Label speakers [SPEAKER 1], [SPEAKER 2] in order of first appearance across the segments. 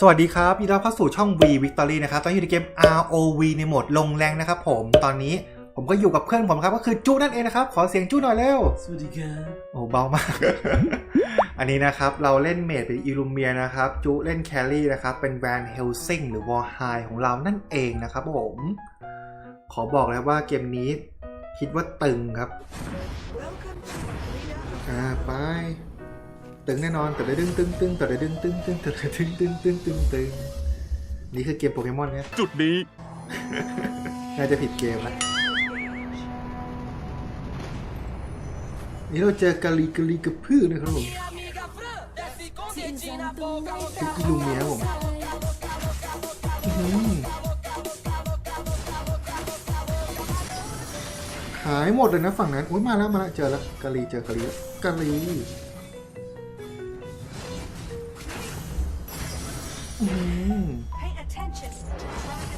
[SPEAKER 1] สวัสดีครับยินดีต้อนรับเข้าสู่ช่อง V Victory นะครับ ตอนนี้อยู่ในเกม ROV ในโหมดลงแรงนะครับผม ตอนนี้ผมก็อยู่กับเพื่อนผมครับ ก็คือจูนั่นเองนะครับ ขอเสียงจูหน่อยเร็ว
[SPEAKER 2] สวัสดีครับ
[SPEAKER 1] โอ้เบามาก อันนี้นะครับ เราเล่นเมดเป็นอิลูเมียนะครับ จูเล่นแครี่นะครับ เป็นแวนเฮลซิงหรือวอร์ไฮของเรานั่นเองนะครับผม ขอบอกเลยว่าเกมนี้คิดว่าตึงครับ อ่าไป ตึงแน่นอนต่ได้ดึงตึงตึงต่ได้ดึงตึงตึงต่ได้ดึงตึงตึงตึงตึงนี่คือเกมโปเกมอนเนี่ย
[SPEAKER 2] จุดนี้
[SPEAKER 1] น่าจะผิดเกมละนี่เราเจอกาลีกาลีกับพืชนะครับผมคือกิลูเมียผมหายหมดเลยนะฝั่งนั้นอุ้ยมาแล้วมาแล้วเจอแล้วกาลีเจอกาลีกาลี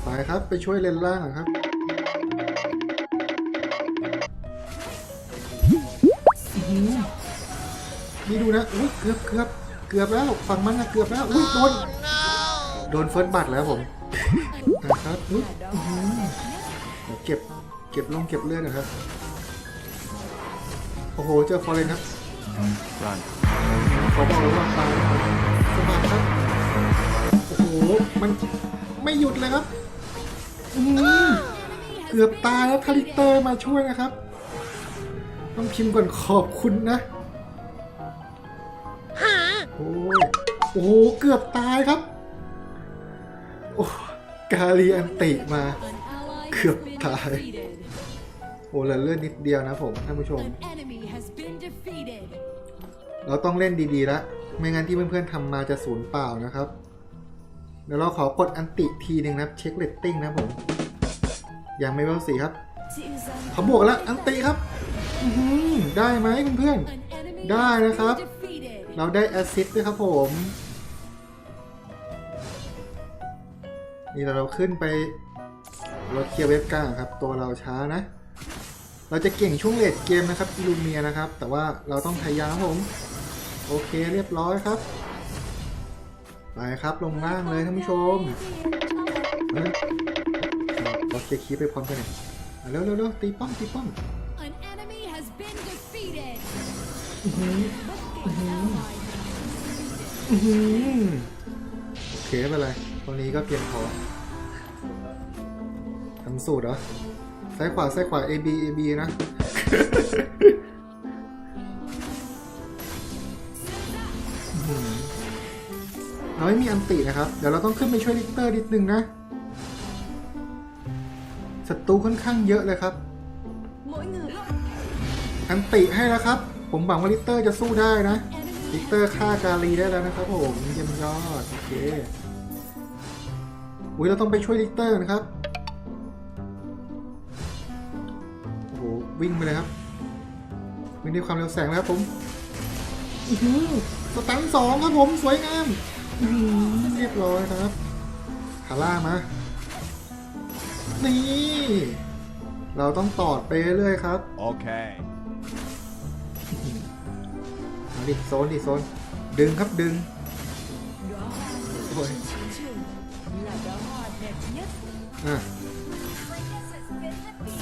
[SPEAKER 1] ไปครับไปช่วยเลนล่างก่อนครับอื้อหือนี่ดูนะ อุ้ยเกือบเกือบเกือบแล้ว ฝั่งมันนะเกือบแล้ว อุ้ยโดน โดนเฟิร์สบัตรแล้วผมนะครับอุ้ยอื้อหือเดี๋ยวเก็บ เก็บลงเก็บเลือดนะครับ โอ้โห เจอฟอร์เรนครับ
[SPEAKER 2] run
[SPEAKER 1] ขอบอกเลยว่าตายนะครับสมัครครับโอ้โห มันไม่หยุดเลยครับอืมเกือบตายแล้วทาริเตอร์มาช่วยนะครับ ต้องพิมพ์ก่อนขอบคุณนะโอ้ยโอ้โหเกือบตายครับ โอ้กาลีอันติมา เกือบตาย โอ้เหลือเลือดนิดเดียวนะผมท่านผู้ชม
[SPEAKER 3] An enemy has been defeated.
[SPEAKER 1] เราต้องเล่นดีๆละไม่งั้นที่เพื่อนๆทำมาจะสูญเปล่านะครับ เดี๋ยวเราขอกดอันติทีหนึ่งนะครับเช็คเรตติ้งนะผม ยังไม่เวลสีครับเขาบวกแล้วอันติครับอื้อหือได้ไหมเพื่อน
[SPEAKER 3] An enemy
[SPEAKER 1] ๆได้นะครับ
[SPEAKER 3] defeated.
[SPEAKER 1] เราได้แอสซิสต์ด้วยครับผม นี่เราขึ้นไปรถเคลียร์เวฟกลางครับ ตัวเราช้านะ เราจะเก่งช่วงเลดเกมนะครับอิลูเมียนะครับ แต่ว่าเราต้องพยายามครับผม โอเคเรียบร้อยครับ ไปครับลงล่างเลยท่านผู้ชมเอ้ยเราเคลียร์คีย์ไปพร้อมกันเนี่ยอะเร็วเร็วเร็วตีป้อมตีป้อม
[SPEAKER 3] An enemy has been defeated.
[SPEAKER 1] อื้อหือ
[SPEAKER 3] An ally
[SPEAKER 1] อื้อหือโอเคไม่เป็นไรตัวนี้ก็เพียงพอทำสูตรเหรอซ้ายขวาซ้ายขวา A B A B นะ ไม่มีอันตินะครับ เดี๋ยวเราต้องขึ้นไปช่วยลิเตอร์นิดนึงนะศัตรูค่อนข้างเยอะเลยครับอันติให้แล้วครับ ผมหวังว่าลิเตอร์จะสู้ได้นะลิเตอร์ฆ่ากาลีได้แล้วนะครับผมเยี่ยมยอดโอเคอุ้ยเราต้องไปช่วยลิเตอร์นะครับโอ้โหวิ่งไปเลยครับวิ่งด้วยความเร็วแสงนะครับผมอือสตันสองครับผมสวยงาม เรียบร้อยครับคาร่ามา นี่ เราต้องตอดไปเรื่อยๆครับ
[SPEAKER 2] okay
[SPEAKER 1] มาดิโซนดิโซน ดึงครับดึงโอ้ย
[SPEAKER 3] là đóa hoa đẹp nhất.
[SPEAKER 1] อะ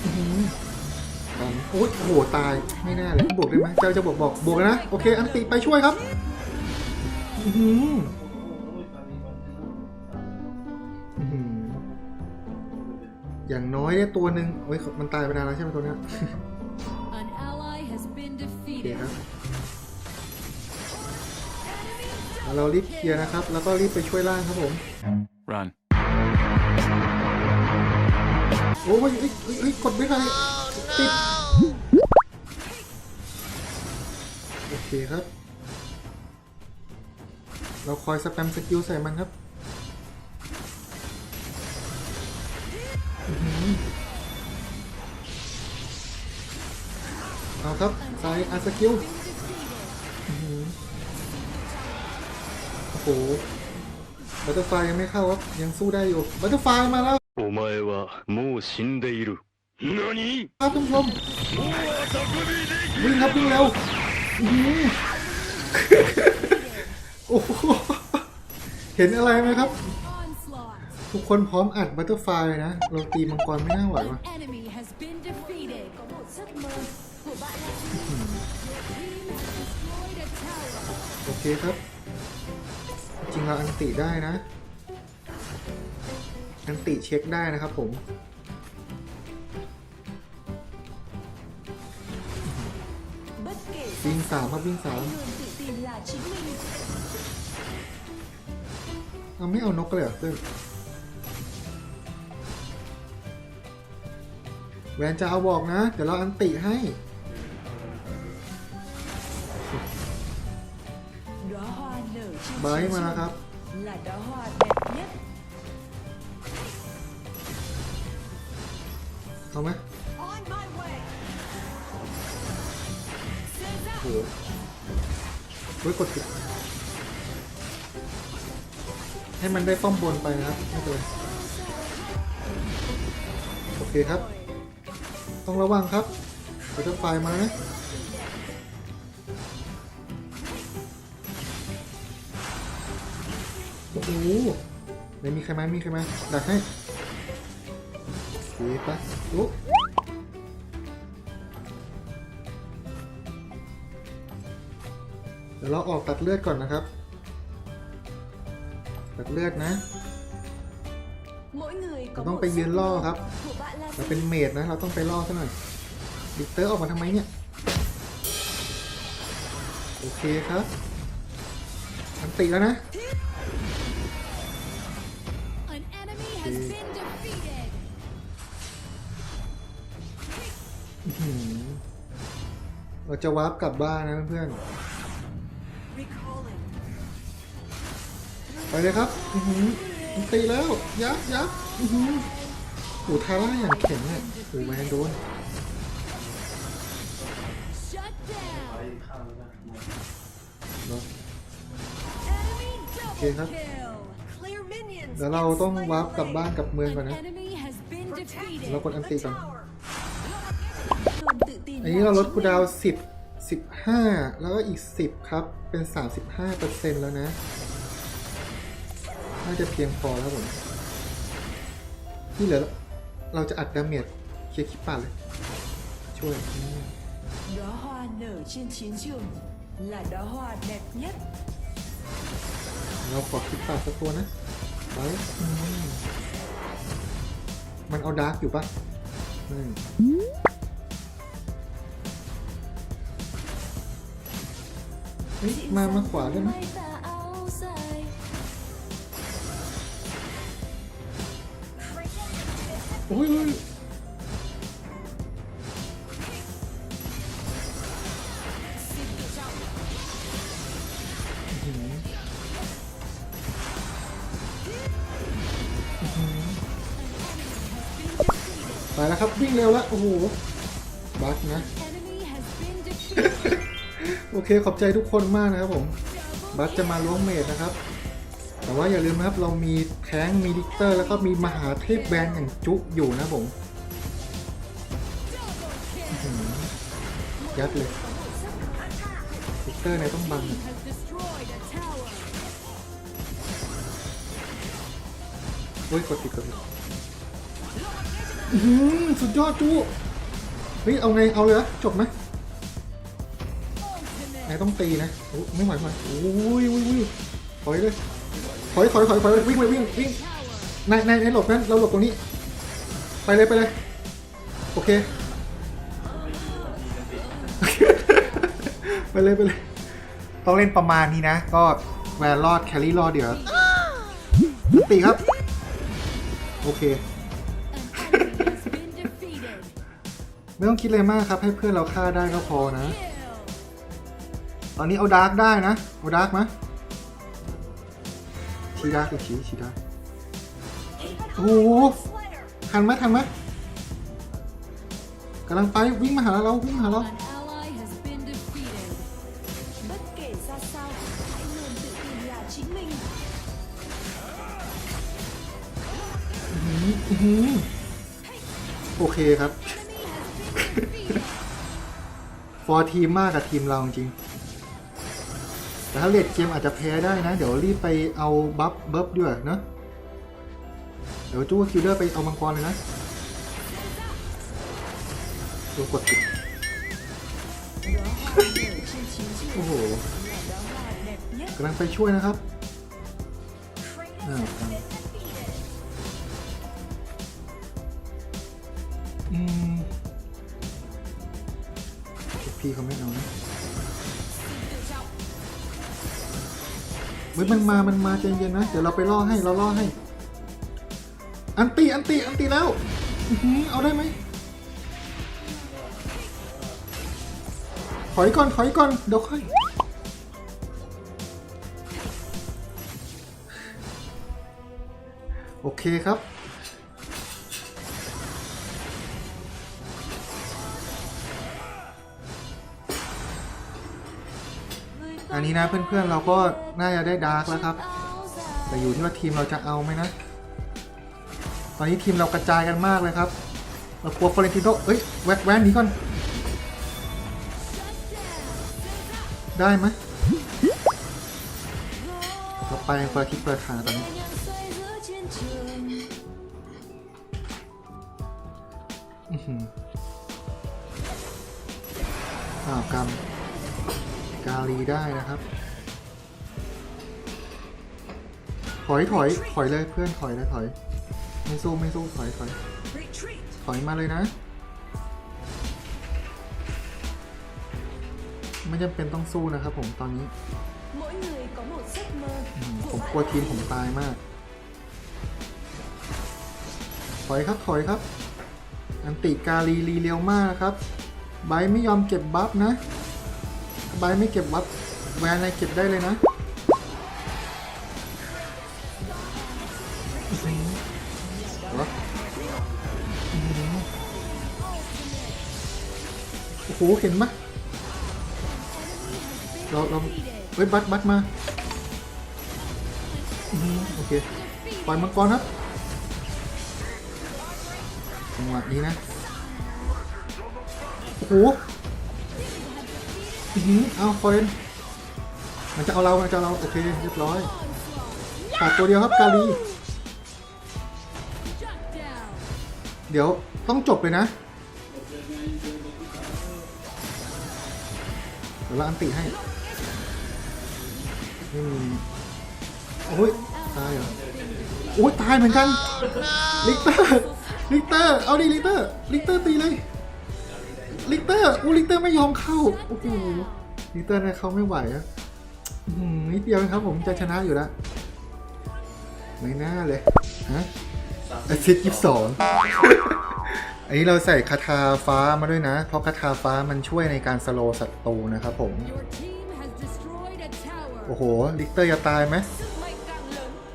[SPEAKER 1] อื้อหือตันโอ้ยโอ้โหตาย ไม่น่าเลยบวกได้ไหมเจ้าจะบวกบอกบวกแล้วนะ โอเค อันติไปช่วยครับ อื้อหืออื้อ อย่างน้อยได้ตัวหนึ่งโอ้ยมันตายไปนานแล้วใช่ไหมตัวเนี้ย
[SPEAKER 3] An ally has been
[SPEAKER 1] โอเค
[SPEAKER 3] defeated.
[SPEAKER 1] ครับแล้วเรารีบเคลียร์นะครับ แล้วก็รีบไปช่วยล่างครับผม
[SPEAKER 2] run
[SPEAKER 1] โอ้ยเอ้ยเอ้ยเอ้ยกดไม่ได้ติดโอเคครับ เราคอยสแปมสกิลใส่มันครับ อาสกิลโอ้โหบัตเตอร์ไฟยังไม่เข้าครับยังสู้ได้อยู่บัตเตอร์ไฟมาแล้ว
[SPEAKER 4] โอ้ไม่วะมูชินเดรุนี่
[SPEAKER 1] ครับท่านผู้ชมวิ่งครับวิ่งเร็วโอ้โหเห็นอะไรไหมครับ ทุกคนพร้อมอัดบัตเตอร์ไฟนะเราตีมังกรไม่น่าไหววะ เคครับ จริงเราอันติได้นะ อันติเช็คได้นะครับผม
[SPEAKER 5] bất kể
[SPEAKER 1] วิ่งสามครับวิ่งสาม
[SPEAKER 5] hãy luôn tự tin là chính mình
[SPEAKER 1] เอาไม่เอานกเลยเหรอเพื่อนแวนจะเอาบอกนะ เดี๋ยวเราอันติให้
[SPEAKER 5] nở trên
[SPEAKER 1] บาย
[SPEAKER 5] chiến
[SPEAKER 1] มาแล้ว
[SPEAKER 5] trường
[SPEAKER 1] ครับ
[SPEAKER 5] là đóa hoa đẹp nhất
[SPEAKER 1] เอาไหม
[SPEAKER 5] on my way
[SPEAKER 1] โอ้โหเฮ้ยกดผิดให้มันได้ป้อมบนไปนะครับไม่เป็นไรโอเคครับ ต้องระวังครับเดี๋ยวจะไฟมานะ โอ้โหไม่มีใครไหมมีใครไหมดักให้โอเคไปลุกเดี๋ยวเราออกตัดเลือดก่อนนะครับ ตัดเลือดนะ
[SPEAKER 5] mỗi người có
[SPEAKER 1] เราต้อง
[SPEAKER 5] một
[SPEAKER 1] ไปยืน
[SPEAKER 5] giấc
[SPEAKER 1] ล่อ
[SPEAKER 5] mơ
[SPEAKER 1] ครับ
[SPEAKER 5] của bạn là
[SPEAKER 1] เรา
[SPEAKER 5] gì
[SPEAKER 1] เป็นเมดนะ เราต้องไปล่อซะหน่อยดิกเตอร์ออกมาทำไมเนี่ย โอเคครับอันติแล้วนะ
[SPEAKER 3] enemy has been defeated.
[SPEAKER 1] อื้อหือเราจะวาร์ปกลับบ้านนะเพื่อน
[SPEAKER 5] recalling
[SPEAKER 1] ๆไปเลยครับอือหืออันติแล้วยับยับอือหือโอ้ทาร่าอย่างแข็งเนี่ยโอ้แมนโดน
[SPEAKER 3] Shut down.
[SPEAKER 1] เนอะ
[SPEAKER 3] Enemy
[SPEAKER 1] เดี๋ยวเราต้องวาร์ปกลับบ้านกลับเมืองก่อน
[SPEAKER 3] An
[SPEAKER 1] นะ
[SPEAKER 3] enemy has been defeated.
[SPEAKER 1] เรากดอันติก่อน
[SPEAKER 5] luôn tự tin
[SPEAKER 1] อัน
[SPEAKER 5] là
[SPEAKER 1] นี้เราลด
[SPEAKER 5] chính
[SPEAKER 1] คูลดาว
[SPEAKER 5] mình.
[SPEAKER 1] น์สิบสิบห้าแล้วก็อีกสิบครับเป็นสามสิบห้าเปอร์เซ็นต์แล้วนะน่าจะเพียงพอแล้วผมที่เหลือเราจะอัดดาเมจเคลียร์คลิปป่าเลย ช่วยอืม
[SPEAKER 5] đóa hoa nở trên chiến trường là đóa hoa đẹp nhất
[SPEAKER 1] เราขอคลิปป่าสักตัวนะ ไว้มันเอาดาร์กอยู่ปะอืมเฮ้ยมา มาขวาได้ไหมโอ้ย ไปแล้วครับวิ่งเร็วแล้วโอ้โหบักนะ
[SPEAKER 3] Enemy has been defeated.
[SPEAKER 1] โอเคขอบใจทุกคนมากนะครับผมบัสจะมาล้วงเมดนะครับ แต่ว่าอย่าลืมนะครับเรามีแท้งมีดิกเตอร์ แล้วก็มีมหาเทพแบนอย่างจุอยู่นะผมอื้อหือยัดเลยดิกเตอร์เนี่ยต้องบัง
[SPEAKER 3] Team has destroyed a tower.
[SPEAKER 1] โอ้ยกดติดกดติดอื้อหือ สุดยอดจุเฮ้ยเอาไงเอาเลยจบไหม
[SPEAKER 3] Ultimate.
[SPEAKER 1] นต้องตีนะไม่ไหวไม่ไหวโอ้ยอุ้ยอุ้ยถอยเลยถอยถอยถอยถอยวิ่งเลยวิ่งวิ่ง
[SPEAKER 3] Tower.
[SPEAKER 1] นายนายนายหลบนั้นเราหลบตรงนี้ ไปเลยไปเลย โอเค ไปเลยไปเลยต้องเล่นประมาณนี้นะ ก็แวนรอดแคลรี่รอดเดี๋ยวตีครับ โอเค ไม่ต้องคิดอะไรมากครับ ให้เพื่อนเราฆ่าได้ก็พอนะ ตอนนี้เอาดาร์กได้นะ เอาดาร์กไหมชีดาร์กอีกชีชีดาร์กโอ้โหทันไหมทันไหมกำลังไปวิ่งมาหาเราวิ่งมาหาเราโอเคครับ ฟอร์ทีมมากกับทีมเราจริง แต่ถ้าเลดเกมอาจจะแพ้ได้นะ เดี๋ยวรีบไปเอาบัฟเบิฟด้วยเนาะเดี๋ยวจู้คิวเลอร์ไปเอามังกรเลยนะดูกดติดโอ้โหกำลังไปช่วยนะครับ ไม่เอานะเฮ้ยมันมา มันมาใจเย็นนะ เดี๋ยวเราไปล่อให้ เราล่อให้ อันตีอันตีอันตีแล้วอเอาได้ไหมถอยก่อนถอยก่อน เดี๋ยวค่อย โอเคครับ นี้นะเพื่อนๆเราก็น่าจะได้ดาร์กแล้วครับ แต่อยู่ที่ว่าทีมเราจะเอาไหมนะ ตอนนี้ทีมเรากระจายกันมากเลยครับเรากลัวฟลอเรนติโนเอ้ยแวกแวนนีก่อน ได้ไหมเราไปคนละทิศคนละทางตอนนี้อื้อหืออ้าวกำกา ลีได้นะครับ ถอยถอยถอยเลยเพื่อนถอยเลยถอยไม่สู้ไม่สู้ถอยถอยถอยมาเลยนะ ไม่จำเป็นต้องสู้นะครับผมตอนนี้ผมกลัวทีมผมตายมาก ถอยครับถอยครับ อันติกาลีรีเร็วมากนะครับไบไม่ยอมเก็บบัฟนะ บไม่เก็บบัฟแวนอะไรเก็บได้เลยนะหือเหรออื้อหือโอ้โห เห็นไหมเราเราเฮ้ย บัตบัตมาอือหือโอเค ปล่อยมังกรครับจังหวะนี้นะ โอ้โห อื้อหือเอาฟอเรนมันจะเอาเรา มันจะเอาเรา โอเค เรียบร้อยขาดตัวเดียวครับกาลี เดี๋ยวต้องจบเลยนะเดี๋ยวเราอันติให้ไม่มีโอ้ย ตายเหรอโอ้ยตายเหมือนกัน ลิกเตอร์ ลิกเตอร์ เอาดิลิกเตอร์ ลิกเตอร์ตีเลย ลิเตอร์อู้ลิเตอร์ไม่ยอมเข้าโอ้โหลิเตอร์เนี่ยเขาไม่ไหวอะนิดเดียวครับผมจะชนะอยู่แล้วไม่น่าเลยฮะอาทิตย์ยี่สิบสองอันนี้เราใส่คาถาฟ้ามาด้วยนะ เพราะคาถาฟ้ามันช่วยในการสโลว์ศัตรูนะครับผมโอ้โห ลิกเตอร์จะตายไหม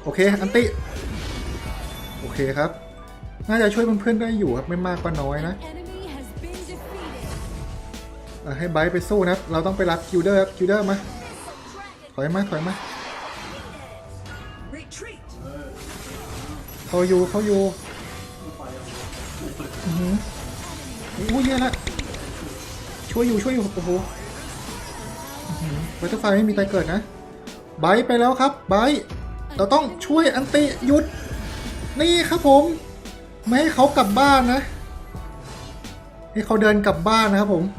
[SPEAKER 1] โอเค อันติ โอเคครับ น่าจะช่วยเพื่อนๆได้อยู่ครับ ไม่มากก็น้อยนะ ให้ไบร์ทไปสู้นะครับ เราต้องไปรับคิวเดอร์ครับคิวเดอร์มา ถอยมาถอยมา
[SPEAKER 5] retreat
[SPEAKER 1] เขาอยู่เขาอยู่อือหืออู้ยแย่ละช่วยอยู่ช่วยอยู่โอ้โหวัตเตอร์ไฟไม่มีตายเกิดนะไบร์ทไปแล้วครับไบร์ทเราต้องช่วยอันติหยุด นี่ครับผม ไม่ให้เขากลับบ้านนะ ให้เขาเดินกลับบ้านนะครับผมอือหือ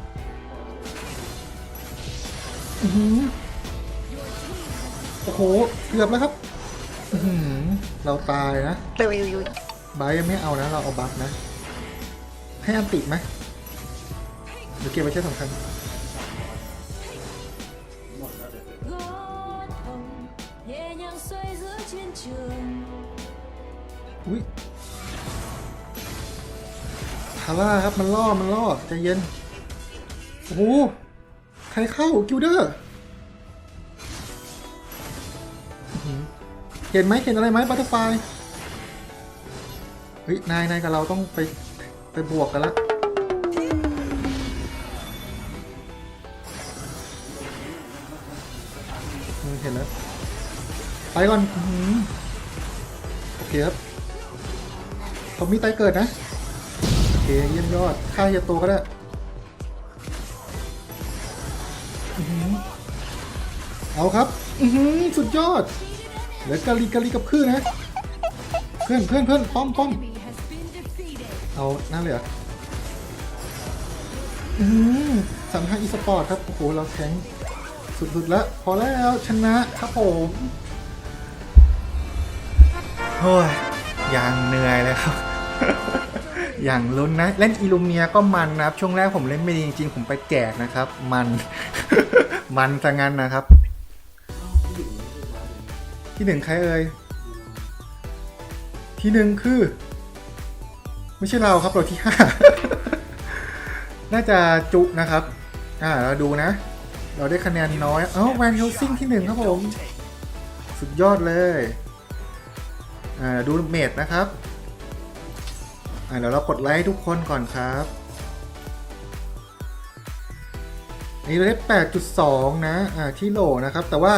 [SPEAKER 1] โอ้โห เกือบแล้วครับอื้อหือเราตายนะไบร์ทยังไม่เอานะ เราเอาบัฟนะ ให้อันติไหมเดี๋ยวเก็บไว้ใช้สำคัญอุ้ยทาร่าครับ มันล่อ มันล่อ ใจเย็น โอ้โห ใครเข้ากิลเดอร์อื้อหือเห็นไหมเห็นอะไรไหมบัตเตอร์ไฟเฮ้ยนายนายกับเราต้องไปไปบวกกันละเห็นแล้ว ไปก่อนโอเคครับเขามีไตเกิดนะ โอเคเยี่ยมยอดค่าเฮียโตก็ได้ เอาครับอือหือสุดยอด เหลือกาลีกาลีกับพืชนะ เพื่อนเพื่อนเพื่อนป้อมป้อมเอาหน้าเลยเหรออืมสามห้าอีสปอร์ตครับ โอ้โห เราแข็งสุดๆแล้ว พอแล้วชนะครับผมโอ้ยย่างเหนื่อยเลยครับ อย่างลุ้นนะ เล่นอิลูเมียก็มันนะครับ ช่วงแรกผมเล่นไม่ดีจริงๆ ผมไปแจกนะครับ มัน มันซะงั้นนะครับ ที่หนึ่งใครเอ่ยที่หนึ่งคือ ไม่ใช่เราครับเราที่ห้าน่าจะจุนะครับ อ่าเราดูนะ เราได้คะแนนน้อยเอ้าแวนเฮลซิงที่หนึ่งครับผม สุดยอดเลย อ่าดูเมดนะครับ อ่าเดี๋ยวเรากดไลค์ให้ทุกคนก่อนครับอันนี้เราได้ 8.2 นะอ่าที่โหลนะครับ แต่ว่า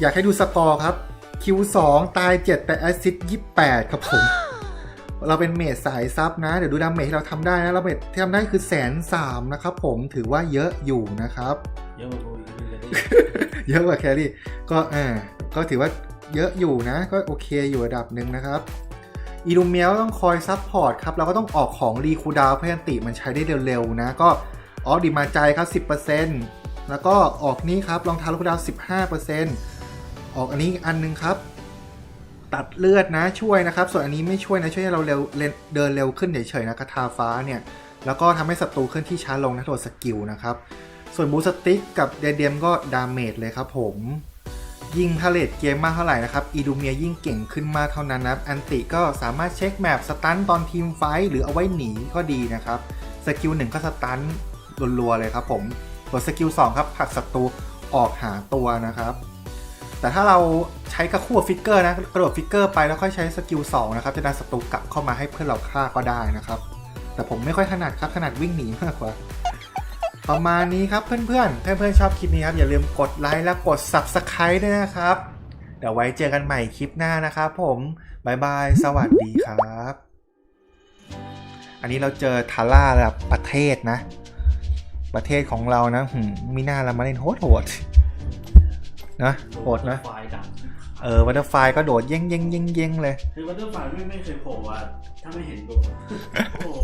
[SPEAKER 1] อยากให้ดูสกอร์ครับ Q2 ตาย 7 แต่แอสซิด28 ครับผม เราเป็นเมดสายซับนะ เดี๋ยวดูดาเมจที่เราทำได้นะเราเมจที่ทำได้คือแสนสามนะครับผมถือว่าเยอะอยู่นะครับ
[SPEAKER 6] เยอะกว่ากูอีกเลย
[SPEAKER 1] เยอะกว่าแครี่ก็อ่าก็ถือว่าเยอะอยู่นะ ก็โอเคอยู่ระดับหนึ่งนะครับ อีลูเมียต้องคอยซับพอร์ตครับ เราก็ต้องออกของรีคูดาวเพื่อให้อันติมันใช้ได้เร็วๆนะ ก็ออฟดีมาใจครับ 10%แล้วก็ออกนี้ครับรองเท้ารีคูดาวน์15%ออกอันนี้อันหนึงครับ ตัดเลือดนะช่วยนะครับ ส่วนอันนี้ไม่ช่วยนะช่วยให้เราเร็วเร็วเดินเร็วขึ้นเฉยๆนะคาทาฟ้าเนี่ยแล้วก็ทำให้ศัตรูเคลื่อนที่ช้าลงนะตัวสกิลนะครับ ส่วนบูสติกกับเดเดียมก็ดาเมจเลยครับผม ยิ่งทาเลตเกมมากเท่าไหร่นะครับอีดูเมียยิ่งเก่งขึ้นมากเท่านั้นนะครับอันติก็สามารถเช็คแมปสตันตอนทีมไฟหรือเอาไว้หนีก็ดีนะครับสกิลหนึ่งก็สตันรัวๆเลยครับผมส่วนสกิล2ครับผลักศัตรูออกหาตัวนะครับ แต่ถ้าเราใช้กระคู่ฟิกเกอร์นะกระโดดฟิกเกอร์ไปแล้วค่อยใช้สกิล2นะครับจะดันศัตรูกลับเข้ามาให้เพื่อนเราฆ่าก็ได้นะครับ แต่ผมไม่ค่อยถนัดครับถนัดวิ่งหนีมากกว่า ประมาณนี้ครับเพื่อนๆเพื่อนๆชอบคลิปนี้ครับ อย่าลืมกดไลค์และกด Subscribe ด้วยนะครับ เดี๋ยวไว้เจอกันใหม่คลิปหน้านะครับผมบายบาย สวัสดีครับ อันนี้เราเจอทาร่าระดับประเทศนะ ประเทศของเรานะหืมมีหน้าเรามาเล่นโหดโหดๆนะโหดนะ
[SPEAKER 6] ไฟดัง
[SPEAKER 1] เออวัตเตอร์ไฟก็โดดเย่งเย่งเย่งเย่งเลย
[SPEAKER 6] คือวัตเตอร์ไฟไม่ไม่เคยโผล่อะถ้าไม่เห็นดูโอ้โห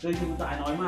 [SPEAKER 6] เคยดูตายน้อยมาก